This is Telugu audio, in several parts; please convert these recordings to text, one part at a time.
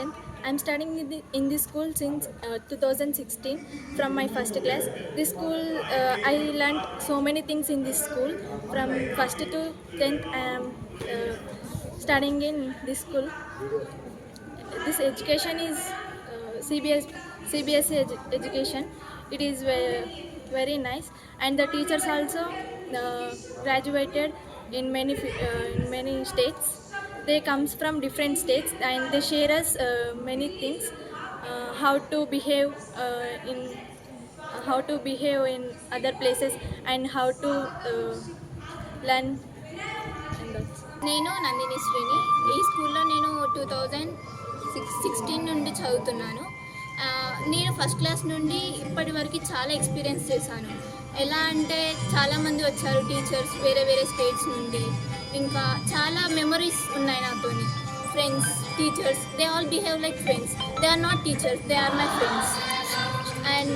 10th. I'm studying in, the, in this school since uh, 2016 from my first class. This school, uh, I learned so many things in this school. From first to 10th, I am uh, studying in this school. This education is uh, CBS, CBSE edu- education. It is very, very nice, and the teachers also uh, graduated in many uh, in many states. They comes from different states and they share us many things how to behave in how to behave in other places and how to learn నేను నందిని శ్రీని. ఈ స్కూల్లో నేను టూ థౌజండ్ సిక్స్ సిక్స్టీన్ నుండి చదువుతున్నాను. నేను ఫస్ట్ క్లాస్ నుండి ఇప్పటి వరకు చాలా ఎక్స్పీరియన్స్ చేశాను. ఎలా అంటే చాలామంది వచ్చారు టీచర్స్ వేరే వేరే స్టేట్స్ నుండి. ఇంకా చాలా మెమరీస్ ఉన్నాయి నాతోని. Friends teachers they all behave like friends they are not teachers they are my friends and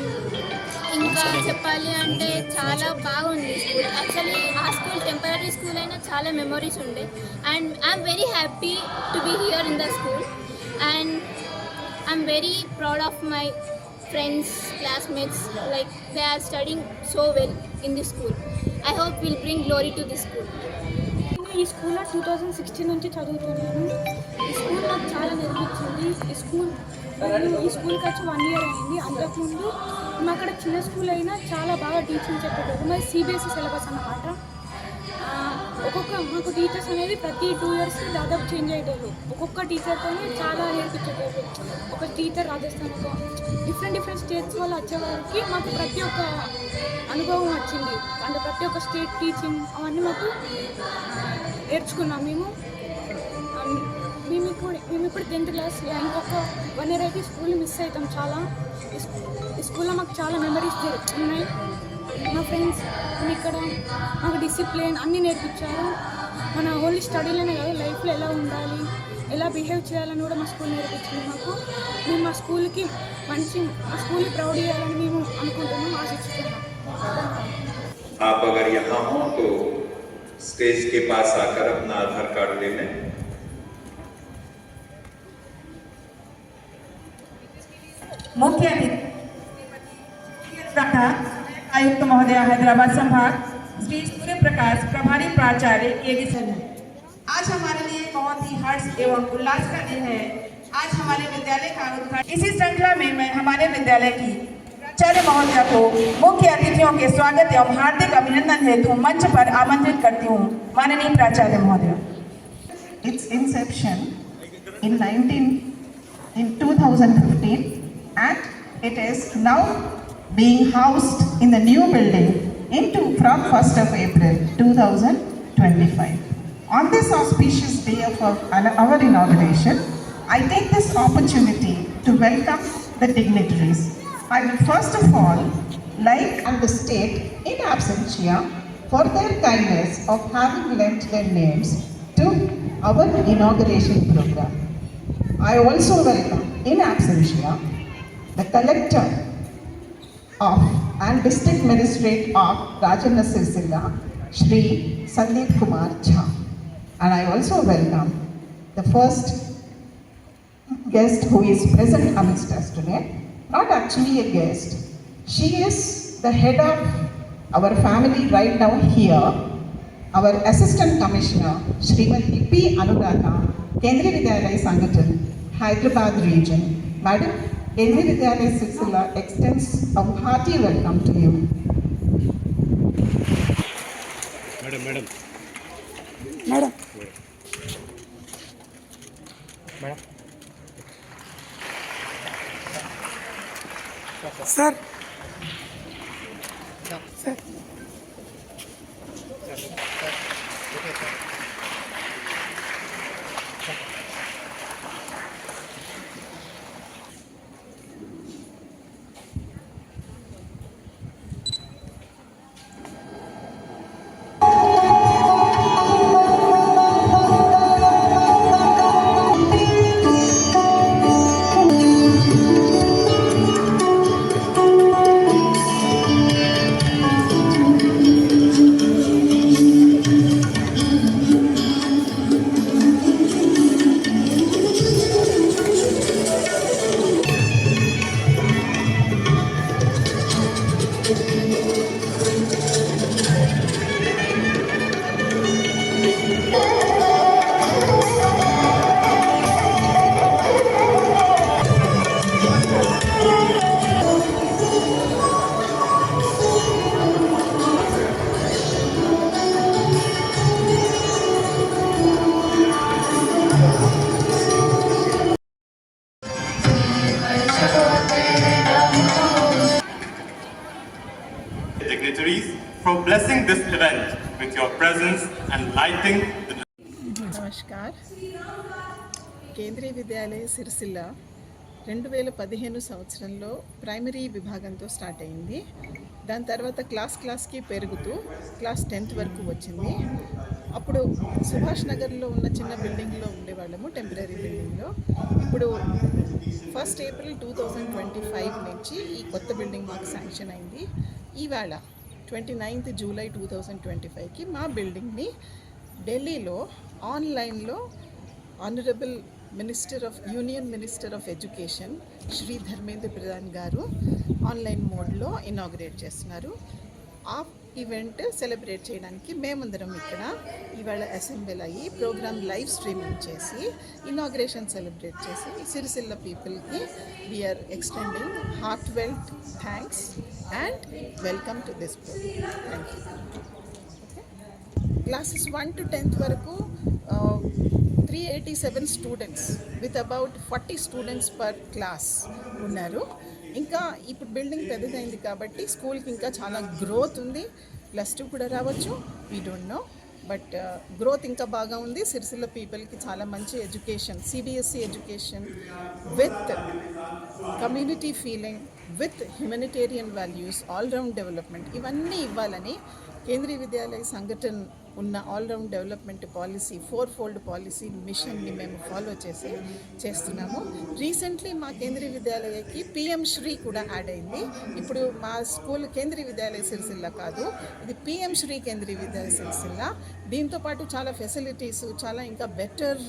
ఇంకా చెప్పాలి అంటే చాలా బాగుంది స్కూల్ యాక్చువల్లీ ఆ స్కూల్ టెంపరీ స్కూల్ అయినా చాలా మెమరీస్ ఉండే. And I'm very happy to be here in the school and I'm very proud of my friends classmates like they are studying so well in the school I hope will bring glory to the school ఈ స్కూల్లో టూ థౌజండ్ సిక్స్టీన్ నుంచి చదువుతున్నాను. ఈ స్కూల్ నాకు చాలా నిర్మించింది ఈ స్కూల్ ఈ స్కూల్కి వచ్చి వన్ ఇయర్ అయింది. అంతకుముందు మా అక్కడ చిన్న స్కూల్ అయినా చాలా బాగా టీచింగ్ చెప్పేటప్పుడు మరి సిబిఎస్ఈ సిలబస్ అన్నమాట. ఒక్కొక్క మాకు టీచర్స్ అనేది ప్రతి టూ ఇయర్స్ దాదాపు చేంజ్ అయ్యేటోళ్ళు. ఒక్కొక్క టీచర్తో చాలా నేర్పించేటోళ్ళు. ఒక టీచర్ రాజస్థాన్ ఒక డిఫరెంట్ డిఫరెంట్ స్టేట్స్ వాళ్ళు వచ్చేవారికి మాకు ప్రతి ఒక్క అనుభవం వచ్చింది. అంటే ప్రతి ఒక్క స్టేట్ టీచింగ్ అవన్నీ మాకు నేర్చుకున్నాం మేము. మేము ఇప్పుడు మేము ఇప్పుడు టెన్త్ క్లాస్ ఇంకొక వన్ ఇయర్ అయితే స్కూల్ మిస్ అవుతాం చాలా. ఈ ఈ స్కూల్లో మాకు చాలా మెమరీస్ ఉన్నాయి. ఇక్కడ మాకు డిసిప్లిన్ అన్నీ నేర్పించారు మన ఓన్లీ స్టడీలోనే కాదు లైఫ్లో ఎలా ఉండాలి ఎలా బిహేవ్ చేయాలని కూడా మా స్కూల్ నేర్పించింది మాకు మేము మా స్కూల్కి మంచి మా స్కూల్ని ప్రౌడ్ చేయాలని మేము అనుకుంటున్నాం ఆశిస్తున్నాం आप अगर यहाँ हो तो स्टेज के पास आकर अपना आधार कार्ड ले लें मुख्य अतिथि आयुक्त महोदय, हैदराबाद संभाग श्री सूर्य प्रकाश, प्रभारी प्राचार्य के सर आज हमारे लिए बहुत ही हर्ष एवं उल्लास का दिन है। आज हमारे विद्यालय का उद्घाटन इसी श्रृंखला में मैं हमारे विद्यालय की प्राचार्य महोदय को मुख्य अतिथियों के स्वागत एवं हार्दिक अभिनंदन हेतु मंच पर आमंत्रित करती हूँ, माननीय प्राचार्य महोदय। Its inception in 19 in 2015 and it is now being housed in the new building into from 1st of April 2025. On this auspicious day of our, our inauguration, I take this opportunity to welcome the dignitaries. I will first of all like and the state in absentia for their kindness of having lent their names to our inauguration program. I also welcome in absentia the collector of and district magistrate of Rajana Silsila, Shri Sandeep Kumar Jha. And I also welcome the first guest who is present amongst us today. Not actually a guest. She is the head of our family right now here. Our Assistant Commissioner, Srimati P. Anuradha, Kendriya Vidyalaya Sangathan, Hyderabad region. Madam, Invidyalaya Sitsila extends a hearty welcome to you. Madam, Madam. Madam. Madam. Sir. Sir. For blessing this event with your presence and lighting the namaskar. Kendriya Vidyalaya Sircilla రెండు వేల పదిహేను సంవత్సరంలో ప్రైమరీ విభాగంతో స్టార్ట్ అయింది. దాని తర్వాత క్లాస్ క్లాస్కి పెరుగుతూ క్లాస్ టెన్త్ వరకు వచ్చింది. అప్పుడు సుభాష్ నగర్లో ఉన్న చిన్న బిల్డింగ్లో ఉండేవాళ్ళము టెంపరీ బిల్డింగ్లో. ఇప్పుడు first April two thousand twenty five నుంచి ఈ కొత్త బిల్డింగ్ మాకు శాంక్షన్ అయింది. ఈవేళ twenty ninth July two thousand twenty ఫైవ్కి మా బిల్డింగ్ని ఢిల్లీలో ఆన్లైన్లో honourable minister of union minister of education Shri Dharmendra Pradhan గారు ఆన్లైన్ మోడ్లో ఇనాగ్రేట్ చేస్తున్నారు. ఆ ఈవెంట్ సెలబ్రేట్ చేయడానికి మేమందరం ఇక్కడ ఇవాళ అసెంబ్లీ అయ్యి ప్రోగ్రామ్ లైవ్ స్ట్రీమింగ్ చేసి ఇనాగ్రేషన్ సెలబ్రేట్ చేసి సిరిసిల్ల పీపుల్కి we are extending heartfelt thanks and welcome to this programme thank you classes one to tenth వరకు three eighty seven students with about forty students per class ఉన్నారు. ఇంకా ఇప్పుడు బిల్డింగ్ పెద్దదైంది కాబట్టి స్కూల్కి ఇంకా చాలా గ్రోత్ ఉంది. ప్లస్ టూ కూడా రావచ్చు. We don't know but growth ఇంకా బాగా ఉంది. సిరిసిల్ల పీపుల్కి చాలా మంచి education CBSE education with community feeling with humanitarian values all round development ఇవన్నీ ఇవ్వాలని కేంద్రీయ విద్యాలయ సంఘటన ఉన్న all round development policy fourfold policy మిషన్ని మేము ఫాలో చేసి చేస్తున్నాము. రీసెంట్లీ మా కేంద్రీయ విద్యాలయకి పిఎం శ్రీ కూడా యాడ్ అయింది. ఇప్పుడు మా స్కూల్ కేంద్రీయ విద్యాలయ సిరిసిల్ల కాదు ఇది పిఎం శ్రీ కేంద్రీయ విద్యాలయ సిరిసిల్ల. దీంతో పాటు చాలా ఫెసిలిటీస్ చాలా ఇంకా బెటర్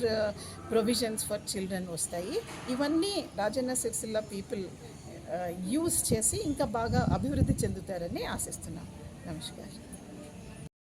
ప్రొవిజన్స్ ఫర్ చిల్డ్రన్ వస్తాయి. ఇవన్నీ Rajanna Sircilla people use uh, చేసి ఇంకా బాగా అభివృద్ధి చెందుతారని ఆశిస్తున్నాం. నమస్కారం.